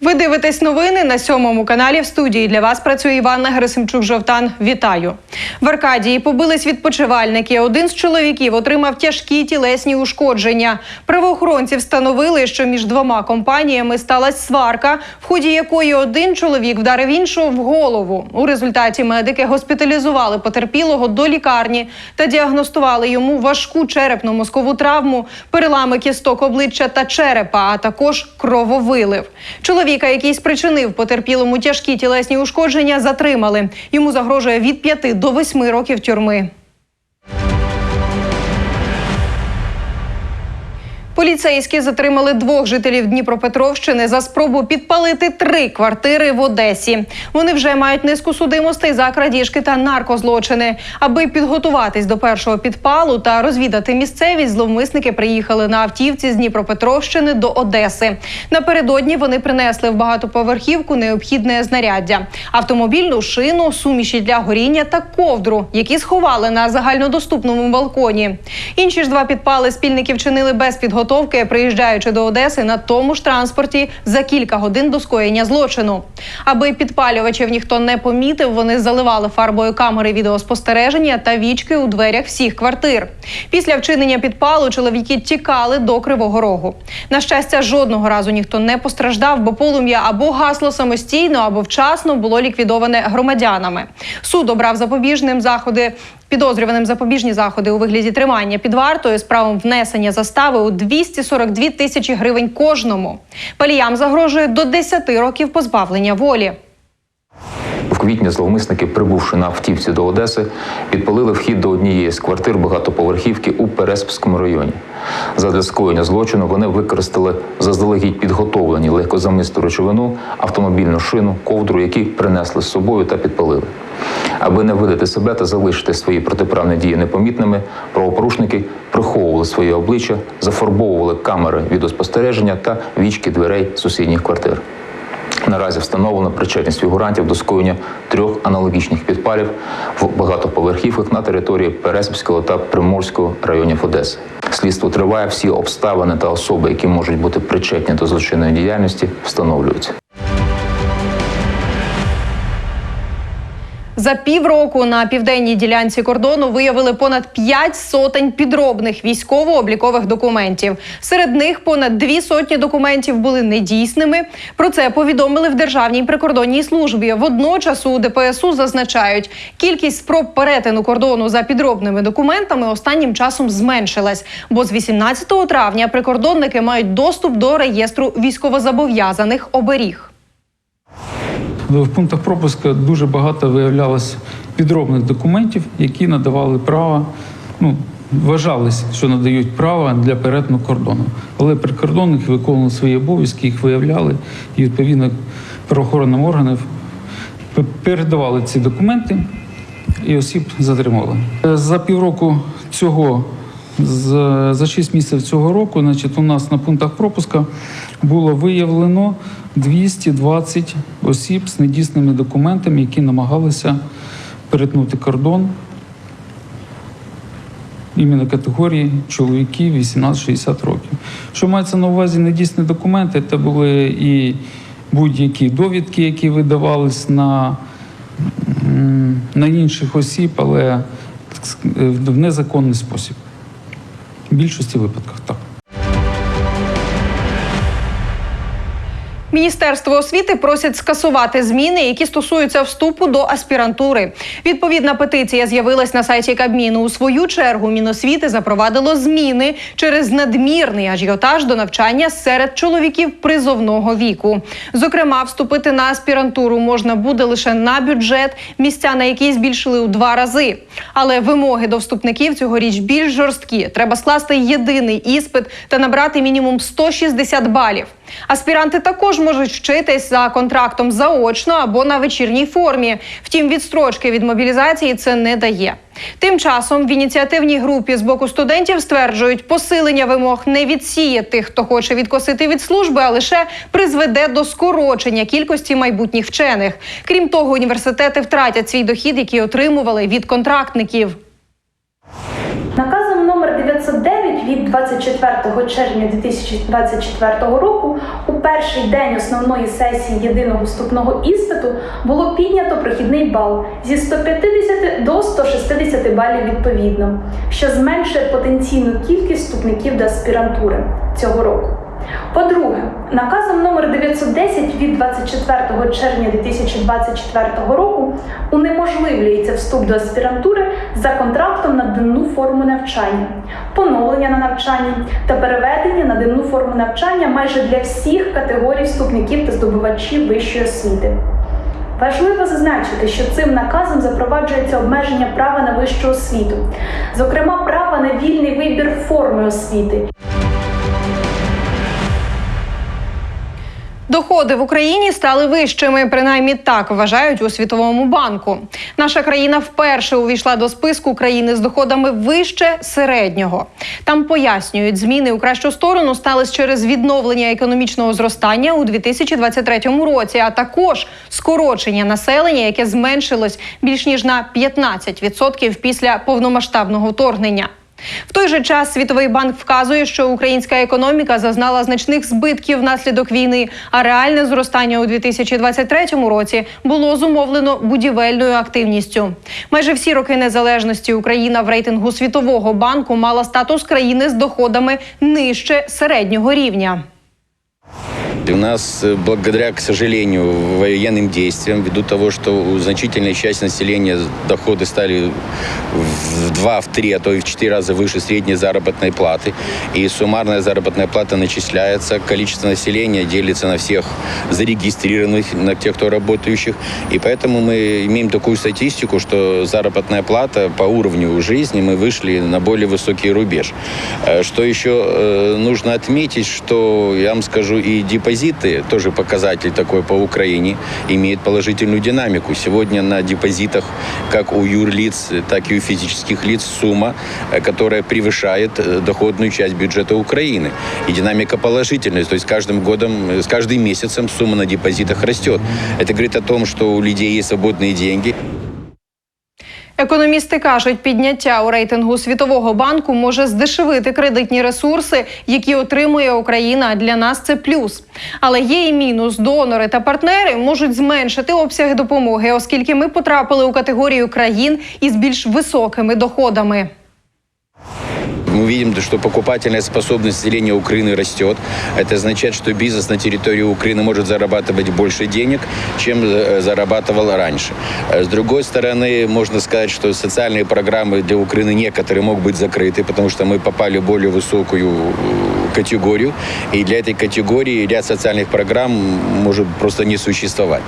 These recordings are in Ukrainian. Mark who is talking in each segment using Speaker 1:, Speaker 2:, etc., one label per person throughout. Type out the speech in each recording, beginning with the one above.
Speaker 1: Ви дивитесь новини на сьомому каналі в студії. Для вас працює Іванна Герасимчук Жовтан. Вітаю в Аркадії. Побились відпочивальники. Один з чоловіків отримав тяжкі тілесні ушкодження. Правоохоронці встановили, що між двома компаніями сталася сварка, в ході якої один чоловік вдарив іншого в голову. У результаті медики госпіталізували потерпілого до лікарні та діагностували йому важку черепно-мозкову травму, перелами кісток обличчя та черепа, а також крововилив. Чоловіка, який спричинив потерпілому тяжкі тілесні ушкодження, затримали. Йому загрожує від 5 до 8 років тюрми. Поліцейські затримали двох жителів Дніпропетровщини за спробу підпалити три квартири в Одесі. Вони вже мають низку судимостей за крадіжки та наркозлочини. Аби підготуватись до першого підпалу та розвідати місцевість, зловмисники приїхали на автівці з Дніпропетровщини до Одеси. Напередодні вони принесли в багатоповерхівку необхідне знаряддя: автомобільну шину, суміші для горіння та ковдру, які сховали на загальнодоступному балконі. Інші ж два підпали спільники вчинили без підготовки, приїжджаючи до Одеси на тому ж транспорті за кілька годин до скоєння злочину. Аби підпалювачів ніхто не помітив, вони заливали фарбою камери відеоспостереження та вічки у дверях всіх квартир. Після вчинення підпалу чоловіки тікали до Кривого Рогу. На щастя, жодного разу ніхто не постраждав, бо полум'я або гасло самостійно, або вчасно було ліквідоване громадянами. Суд обрав запобіжним заходи. Підозрюваним запобіжні заходи у вигляді тримання під вартою з правом внесення застави у 242 тисячі гривень кожному. Паліям загрожує до 10 років позбавлення волі.
Speaker 2: В квітні зловмисники, прибувши на автівці до Одеси, підпалили вхід до однієї з квартир багатоповерхівки у Переспському районі. Задля скоєння злочину вони використали заздалегідь підготовлені легкозамисту речовину, автомобільну шину, ковдру, які принесли з собою та підпалили. Аби не видати себе та залишити свої протиправні дії непомітними, правопорушники приховували своє обличчя, зафарбовували камери відеоспостереження та вічки дверей сусідніх квартир. Наразі встановлено причетність фігурантів до скоєння трьох аналогічних підпалів в багатоповерхівках на території Пересипського та Приморського районів Одеси. Слідство триває, всі обставини та особи, які можуть бути причетні до злочинної діяльності, встановлюються.
Speaker 1: За півроку на південній ділянці кордону виявили понад 5 сотень підробних військово-облікових документів. Серед них понад дві сотні документів були недійсними. Про це повідомили в Державній прикордонній службі. Водночас у ДПСУ зазначають, кількість спроб перетину кордону за підробними документами останнім часом зменшилась. Бо з 18 травня прикордонники мають доступ до реєстру військовозобов'язаних оберіг.
Speaker 3: В пунктах пропуска дуже багато виявлялось підробних документів, які надавали право, ну вважались, що надають право для перетину кордону. Але прикордонники виконували свої обов'язки, їх виявляли, і відповідно правоохоронним органам передавали ці документи і осіб затримали. За півроку цього. За, за 6 місяців цього року, значить, у нас на пунктах пропуска було виявлено 220 осіб з недійсними документами, які намагалися перетнути кордон іменно категорії чоловіків 18-60 років. Що мається на увазі недійсні документи, це були і будь-які довідки, які видавались на, на інших осіб, але в незаконний спосіб. Більшості випадках так.
Speaker 1: Міністерство освіти просять скасувати зміни, які стосуються вступу до аспірантури. Відповідна петиція з'явилась на сайті Кабміну. У свою чергу Міносвіти запровадило зміни через надмірний ажіотаж до навчання серед чоловіків призовного віку. Зокрема, вступити на аспірантуру можна буде лише на бюджет, місця на які збільшили у два рази. Але вимоги до вступників цьогоріч більш жорсткі. Треба скласти єдиний іспит та набрати мінімум 160 балів. Аспіранти також можуть вчитись за контрактом заочно або на вечірній формі. Втім, відстрочки від мобілізації це не дає. Тим часом в ініціативній групі з боку студентів стверджують, посилення вимог не відсіє тих, хто хоче відкосити від служби, а лише призведе до скорочення кількості майбутніх вчених. Крім того, університети втратять свій дохід, який отримували від контрактників.
Speaker 4: Наказом номер 900 909 від 24 червня 2024 року у перший день основної сесії єдиного вступного іспиту було піднято прохідний бал зі 150 до 160 балів відповідно, що зменшує потенційну кількість вступників до аспірантури цього року. По-друге, наказом номер 910 від 24 червня 2024 року унеможливлюється вступ до аспірантури за контрактом на денну форму навчання, поновлення на навчанні та переведення на денну форму навчання майже для всіх категорій вступників та здобувачів вищої освіти. Важливо зазначити, що цим наказом запроваджується обмеження права на вищу освіту, зокрема права на вільний вибір форми освіти.
Speaker 1: Доходи в Україні стали вищими, принаймні так вважають у Світовому банку. Наша країна вперше увійшла до списку країни з доходами вище середнього. Там пояснюють, зміни у кращу сторону стались через відновлення економічного зростання у 2023 році, а також скорочення населення, яке зменшилось більш ніж на 15% після повномасштабного вторгнення. В той же час Світовий банк вказує, що українська економіка зазнала значних збитків внаслідок війни, а реальне зростання у 2023 році було зумовлено будівельною активністю. Майже всі роки незалежності Україна в рейтингу Світового банку мала статус країни з доходами нижче середнього рівня.
Speaker 5: У нас, э, благодаря, к сожалению, военным действиям, ввиду того, что у значительной части населения доходы стали в два, в три, а то и в четыре раза выше средней заработной платы, и суммарная заработная плата начисляется, количество населения делится на всех зарегистрированных, на тех, кто работающих, и поэтому мы имеем такую статистику, что заработная плата по уровню жизни мы вышли на более высокий рубеж. Э, Что еще э, нужно отметить, что я вам скажу, и депозиты, тоже показатель такой по Украине, имеет положительную динамику. Сегодня на депозитах, как у юрлиц, так и у физических лиц, сумма, э, которая превышает э, доходную часть бюджета Украины. И динамика положительная. То есть с каждым годом, э, с каждым месяцем сумма на депозитах растет. Это говорит о том, что у людей есть свободные деньги.
Speaker 1: Економісти кажуть, підняття у рейтингу Світового банку може здешевити кредитні ресурси, які отримує Україна. Для нас це плюс. Але є і мінус. Донори та партнери можуть зменшити обсяги допомоги, оскільки ми потрапили у категорію країн із більш високими доходами.
Speaker 5: Мы видим, что покупательная способность населения Украины растет. Это означает, что бизнес на территории Украины может зарабатывать больше денег, чем э, зарабатывал раньше. Э, С другой стороны, можно сказать, что социальные программы для Украины некоторые могут быть закрыты, потому что мы попали в более высокую э, категорию, и для этой категории ряд социальных программ может просто не существовать.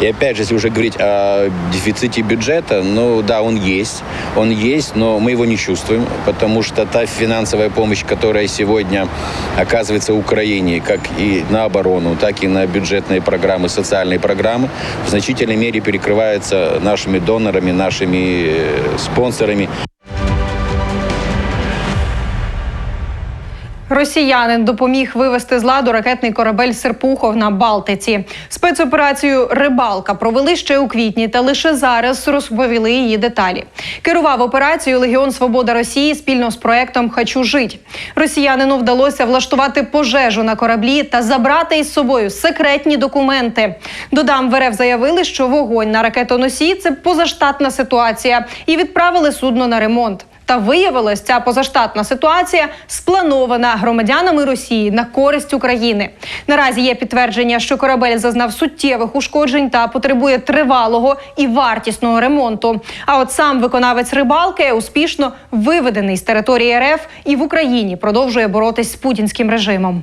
Speaker 5: И опять же, если уже говорить о дефиците бюджета, ну да, он есть, он есть, но мы его не чувствуем, потому что та финансовая помощь, которая сегодня оказывается Украине, как и на оборону, так и на бюджетные программы, социальные программы, в значительной мере перекрывается нашими донорами, нашими э, спонсорами.
Speaker 1: Росіянин допоміг вивести з ладу ракетний корабель Серпухов на Балтиці. Спецоперацію Рибалка провели ще у квітні, та лише зараз розповіли її деталі. Керував операцією Легіон Свобода Росії спільно з проектом Хочу жить. Росіянину вдалося влаштувати пожежу на кораблі та забрати із собою секретні документи. Додам в РФ заявили, що вогонь на ракетоносій – це позаштатна ситуація, і відправили судно на ремонт. Та виявилось, ця позаштатна ситуація спланована громадянами Росії на користь України. Наразі є підтвердження, що корабель зазнав суттєвих ушкоджень та потребує тривалого і вартісного ремонту. А от сам виконавець рибалки успішно виведений з території РФ і в Україні продовжує боротись з путінським режимом.